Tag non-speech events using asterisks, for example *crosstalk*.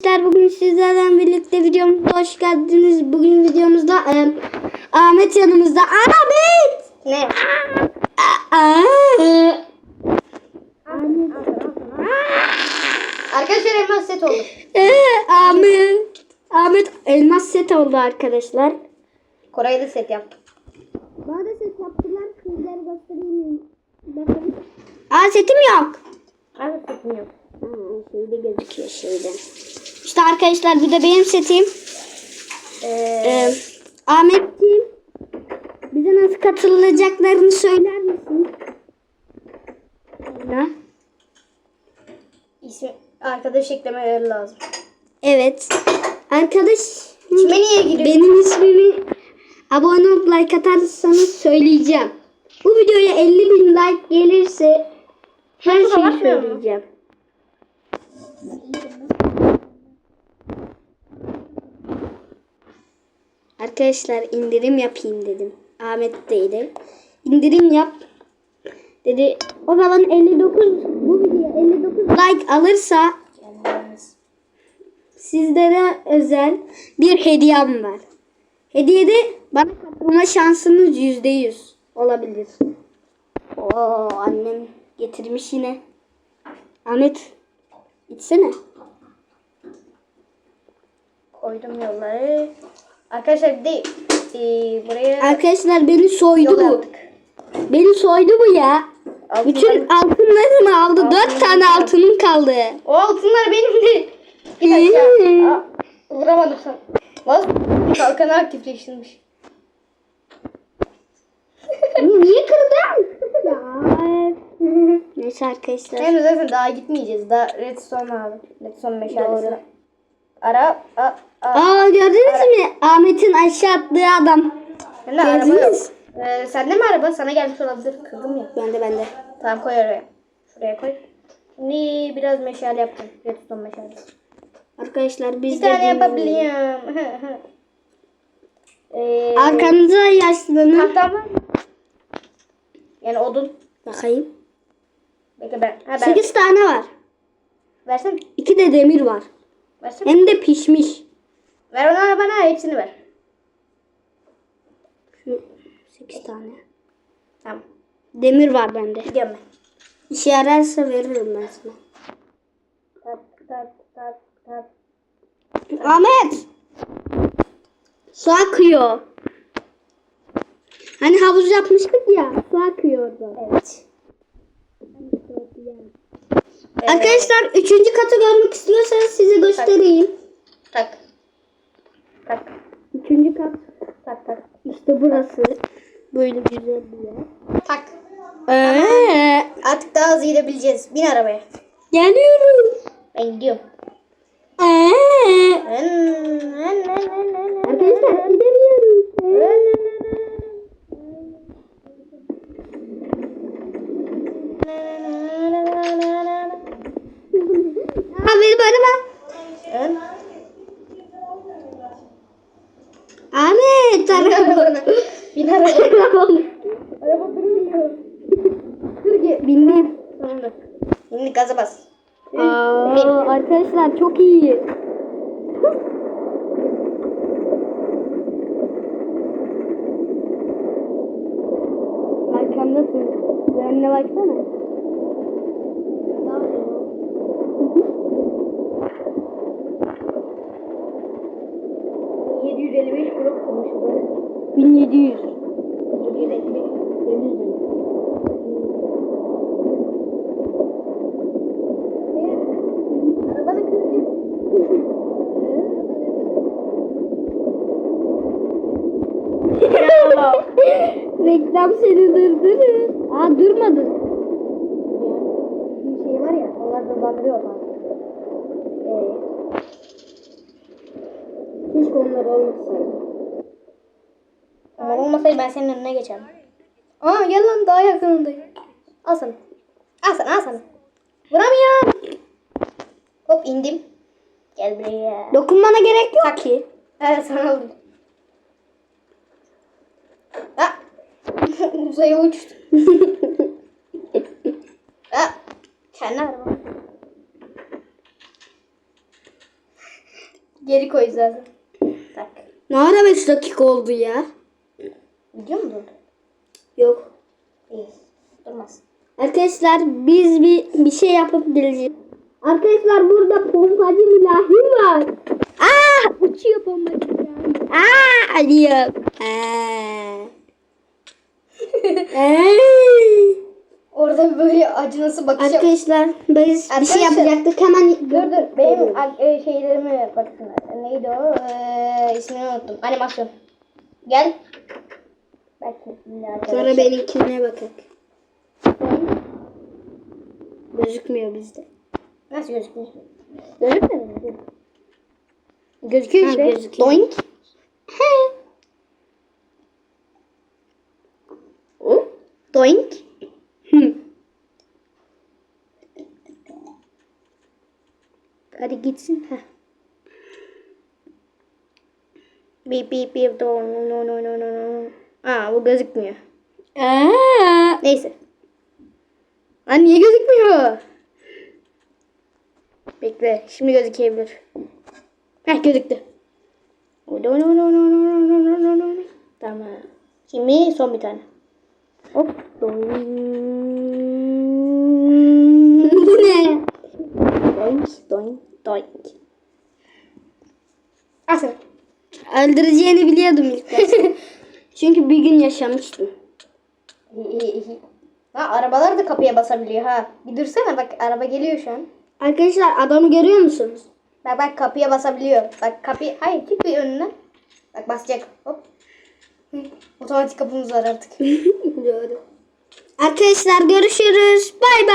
Arkadaşlar bugün sizlerle birlikte videomuza hoş geldiniz. Bugün videomuzda e, Ahmet yanımızda. Ahmet! Ne? Arkadaşlar elmas set oldu. e, Ahmet. Ahmet elmas set oldu arkadaşlar. Koray'da set yaptım. Bana set yaptılar. Kızları göstereyim. Bakın. Aa setim yok. Abi setim yok. Ha, şeyde gözüküyor şeyde. İşte arkadaşlar bu da benim setim. Ee, Ee, Ahmetciğim bize nasıl katılacaklarını söyler misin? Ne? ismi, arkadaş eklemeleri lazım. Evet. Arkadaş Kime niye giriyor? benim ismimi abone olup like atarsanız söyleyeceğim. Bu videoya 50 bin like gelirse her şeyi bakmıyor mu? Arkadaşlar indirim yapayım dedim. Ahmet deydi. İndirim yap. Dedi o zaman 59 bu video 59 like alırsa sizlere özel bir hediyem var. Hediyede bana katılma şansınız yüzde yüz olabilir. Oo annem getirmiş yine. Ahmet içsene. Koydum yolları. Arkadaşlar bir de ee, buraya Arkadaşlar beni soydu yol bu. yaptık. Beni soydu bu ya. Altınlar- Bütün altınlarımı aldı. Dört tane altınım kaldı. O altınlar benimdi. Bir dakika. Aa, vuramadım sana. Vaz kalkanı aktifleştirmiş. *laughs* Niye kırdın? Neyse arkadaşlar. Hem zaten daha gitmeyeceğiz. Daha redstone abi. Redstone meşalesi. Doğru. Ara. A. Aa gördünüz mü? Ahmet'in aşağı attığı adam. Sende araba yok. Gördünüz. Ee, sende mi araba? Sana gelmiş olabilir. Kırdım ya. Bende bende. Tamam koy oraya. Şuraya koy. Şimdi biraz meşale yaptım. Redstone meşalesi. Arkadaşlar biz Bir de tane dinleyelim. yapabiliyorum. ee, Arkanıza yaslanın. tahtam var mı? Yani odun. Bakayım. Bekle ben. Ha ben. 8 tane var. Versene. 2 de demir var. Versene. Hem de pişmiş. Ver onu bana hepsini ver. Şu 8 tane. Tamam. Demir var bende. Ben. İşe yararsa veririm ben sana. Tat tat tat tat. Ahmet. Su akıyor. Hani havuz yapmıştık ya. Su akıyor orada. Evet. Arkadaşlar üçüncü katı görmek istiyorsanız size göstereyim. Tak. Tak. Üçüncü kat. Tak tak. İşte burası. Böyle güzel bir yer. Tak. Ee, Artık daha hızlı gidebileceğiz. Bin arabaya. geliyorum. Ben gidiyorum. Ee, Arkadaşlar gidemiyoruz. Aa, benim araba. Ahmet araba. Bin arabaya. Araba. Durmuyor. Bindim. Tamamdır. Şimdi gaza bas. Aa, arkadaşlar çok iyi. Arkamdasın. Önüne baksana. *laughs* Reklam seni durdurur. Aa durmadı. Bir şey var ya, onlar hızlandırıyor bana. Ee, Keşke onlar olmasaydı. onlar olmasaydı ben senin önüne geçerdim. Aa gel lan daha yakınındayım. Al sana. Al sana al sana. Vuramıyorum. Hop indim. Gel buraya. Dokunmana gerek yok ki. Evet sana. Ha. *laughs* Uzaya uçtu. *laughs* ha. Kendi arabam. Geri koy zaten. Tak. Ne ara 5 dakika oldu ya? Video mu durdu? Yok. İyi. Durmaz. Arkadaşlar biz bir, bir şey yapıp geleceğiz. Arkadaşlar burada pompacı Mülahim var. Aa uçuyor pompacı Mülahim. Aa alıyor. *laughs* Orada böyle acınası bakış yap- Arkadaşlar biz bir şey Arkadaşlar- yapacaktık hemen. Dur dur benim a- e, şeylerime bakın. Neydi o? Ee, ismini unuttum. Animasyon. Gel. Şimdi arkadaşlar. Sonra benimkine bakın. Gözükmüyor bizde. Nasıl gözüküyor? Gözükmüyor mu? Gözüküyor Ha, işte. gözüküyor. Doink. O? Doink. Hadi gitsin. Heh. Bip do no no no no no no. Aa bu gözükmüyor. Aa. Neyse. Aa niye gözükmüyor? Bekle. Şimdi gözükebilir. Heh gözüktü. Tamam. Şimdi son bir tane. Hop. Bu ne? Doink doink doink. Asıl. Öldüreceğini biliyordum ilk başta. *laughs* Çünkü bir gün yaşamıştım. *laughs* ha arabalar da kapıya basabiliyor ha. Bir dursana bak araba geliyor şu an. Arkadaşlar adamı görüyor musunuz? Bak bak kapıya basabiliyor. Bak kapıyı hayır çık bir önüne. Bak basacak. Hop. Hı, Otomatik kapımız var artık. *laughs* Doğru. Arkadaşlar görüşürüz. Bay bay.